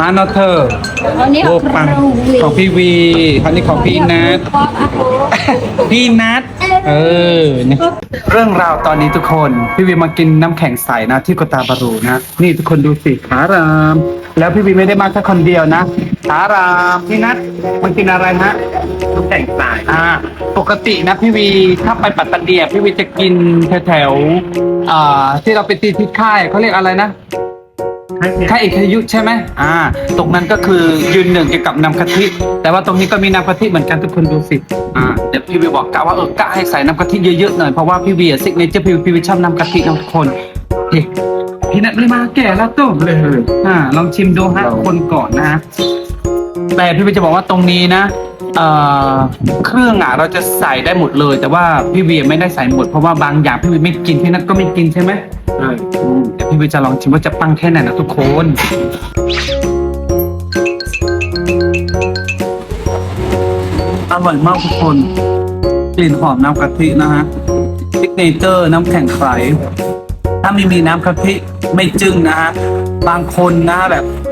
มาเนาะเธออันนี้โอ้ปังของพี่วีอันนี้ของพี่นัทพี่นัทเออเนี่ยเรื่องราวตอนนี้ทุกคนพี่วีมากินน้ำแข็งใสนะที่กตาบารูนะ นี่ทุกคนดูสิขาราม แล้วพี่วีไม่ได้มาแค่คนเดียวนะขารามพี่นัทมากินอะไรฮะน้ำแข็งใสอ่าปกตินะพี่วีถ้าไปปัตตานีอะพี่วีจะกินแถวๆอ่าที่เราไปตีที่ค่ายเขาเรียกอะไรนะ ค่ายเอกยุทธใช่ไหมอ่า ตรงนั้นก็คือยืนหนึ่งเกี่ยวกับน้ำกะทิ แต่ว่าตรงนี้ก็มีน้ำกะทิเหมือนกันทุกคนดูสิ อ่า เดี๋ยวพี่วีบอกกะว่าเออกะให้ใส่น้ำกะทิเยอะๆหน่อย เพราะว่าพี่วีซิกเนเจอร์พี่วีพี่วีชอบน้ำกะทินะทุกคนเฮ้ยพี่นัทไม่มาแก่แล้วตุ้มเลยอ่า ลองชิมดูฮะคนก่อนนะฮะแต่พี่วีจะบอกว่าตรงนี้นะ เอ่อเครื่องอะเราจะใส่ได้หมดเลย แต่ว่าพี่วีไม่ได้ใส่หมดเพราะว่าบางอย่างพี่วีไม่กินพี่นัทก็ไม่กินใช่ไหมใช่อืมเดี๋ยวพี่วิจะลองชิมว่าจะปังแค่ไหนนะทุกคนอร่อยมากทุกคนกลิ่นหอมน้ำกะทินะฮะซิกเนเจอร์น้ำแข็งใสถ้าไม่มีน้ำกะทิไม่จึ้งนะฮะบางคนนะแบบเ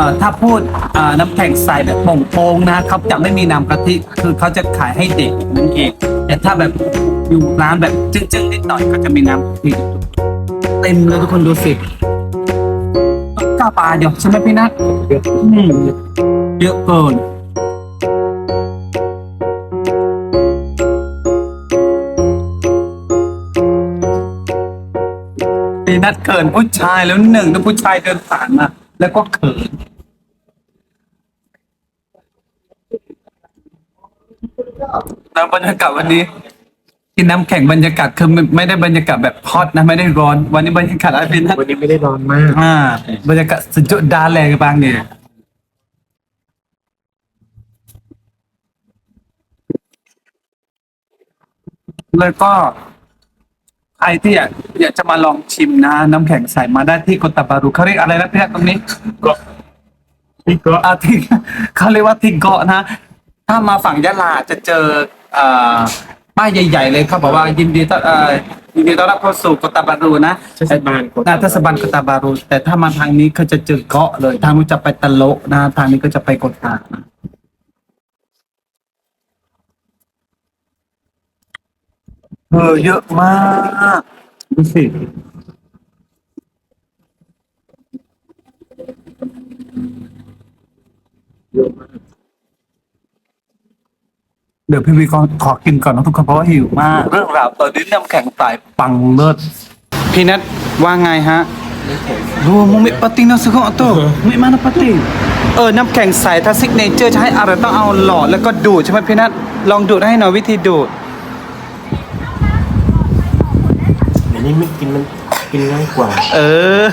อ่อถ้าพูดเอ่อน้ำแข็งใสแบบโป่งๆนะเขาจะไม่มีน้ำกะทิคือเขาจะขายให้เด็กนั่นเอง แต่ถ้าแบบอยู่ร้านแบบจึ้งๆนิดหน่อยก็จะมีน้ำกะทิเต็มเลยทุกคนดูสิกาปลาเดี๋ยวใช่ไหมพี่นัทอืมเยอะเกินปีนัดเขินผู้ชายแล้วหนึ่งแล้วผู้ชายเดินผ่านมาแล้วก็เขิน แล้วบรรยากาศวันนี้กินน้ำแข็งบรรยากาศคือไม่ไม่ได้บรรยากาศแบบฮอตนะไม่ได้ร้อน วันนี้บรรยากาศอะไรพี่นัทวันนี้ไม่ได้ร้อนมาก อ่า บรรยากาศสุดยอดดาแรงบางเนี่ย แล้วก็ใครที่อยากอยากจะมาลองชิมนะ น้ำแข็งใสมาได้ที่โกตาบารุเขาเรียกอะไรนะพี่นัทตรงนี้ ก็ พี่ก็อาที่เขาเรียกว่าทิเกาะนะ ถ้ามาฝั่งยะลาจะเจอเอ่อป้ายใหญ่ ๆ เลยเขาบอกว่ายินดีต้อนเอ่อยินดีต้อนรับเข้าสู่โกตาบารูนะเทศบาลโกนาเทศบาลโกตาบารู แต่ถ้ามาทางนี้เขาจะเจอเกาะเลย ทางนู้นจะไปตะโละนะทางนี้ก็จะไปโกตานะเออเยอะมากดูสิ เดี๋ยวพี่วีก็ขอกินก่อนนะทุกคนเพราะว่าหิวมาก เรื่องราวตอนนี้น้ำแข็งใสปังเลิศพี่นัทว่าไงฮะดูมึงไม่ปฏินะสุขอโตไม่มานะปฏิเออน้ำแข็งใสถ้าซิกเนเจอร์จะให้อะไรต้องเอาหลอดแล้วก็ดูดใช่ไหมพี่นัทลองดูดให้หน่อยวิธีดูดอันนี้ไม่กินมันกินง่ายกว่า เออ